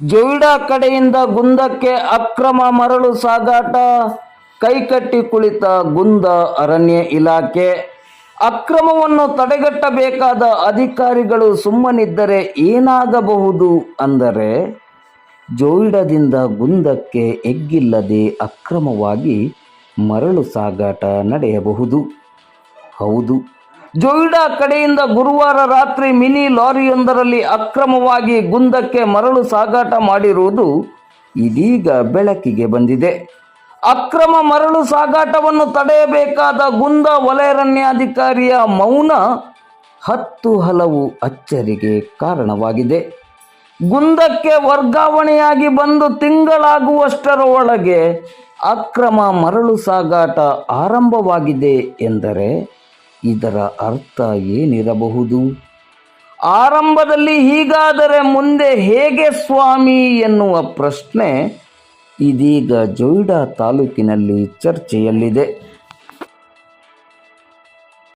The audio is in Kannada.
ಜೊಯ್ಡಾ ಕಡೆಯಿಂದ ಗುಂದಕ್ಕೆ ಅಕ್ರಮ ಮರಳು ಸಾಗಾಟ, ಕೈಕಟ್ಟಿ ಕುಳಿತ ಗುಂದ ಅರಣ್ಯ ಇಲಾಖೆ. ಅಕ್ರಮವನ್ನು ತಡೆಗಟ್ಟಬೇಕಾದ ಅಧಿಕಾರಿಗಳು ಸುಮ್ಮನಿದ್ದರೆ ಏನಾಗಬಹುದು ಅಂದರೆ ಜೋಯಿಡದಿಂದ ಗುಂದಕ್ಕೆ ಎಗ್ಗಿಲ್ಲದೆ ಅಕ್ರಮವಾಗಿ ಮರಳು ಸಾಗಾಟ ನಡೆಯಬಹುದು. ಹೌದು. ಜೋಯಿಡಾ ಕಡೆಯಿಂದ ಗುರುವಾರ ರಾತ್ರಿ ಮಿನಿ ಲಾರಿಯೊಂದರಲ್ಲಿ ಅಕ್ರಮವಾಗಿ ಗುಂದಕ್ಕೆ ಮರಳು ಸಾಗಾಟ ಮಾಡಿರುವುದು ಇದೀಗ ಬೆಳಕಿಗೆ ಬಂದಿದೆ. ಅಕ್ರಮ ಮರಳು ಸಾಗಾಟವನ್ನು ತಡೆಯಬೇಕಾದ ಗುಂದ ವಲಯರಣ್ಯಾಧಿಕಾರಿಯ ಮೌನ ಹತ್ತು ಹಲವು ಅಚ್ಚರಿಗೆ ಕಾರಣವಾಗಿದೆ. ಗುಂದಕ್ಕೆ ವರ್ಗಾವಣೆಯಾಗಿ ಬಂದು ತಿಂಗಳಾಗುವಷ್ಟರ ಒಳಗೆ ಅಕ್ರಮ ಮರಳು ಸಾಗಾಟ ಆರಂಭವಾಗಿದೆ ಎಂದರೆ ಇದರ ಅರ್ಥ ಏನಿರಬಹುದು? ಆರಂಭದಲ್ಲಿ ಹೀಗಾದರೆ ಮುಂದೆ ಹೇಗೆ ಸ್ವಾಮಿ ಎನ್ನುವ ಪ್ರಶ್ನೆ ಇದೀಗ ಜೊಯ್ಡಾ ತಾಲೂಕಿನಲ್ಲಿ ಚರ್ಚೆಯಲ್ಲಿದೆ.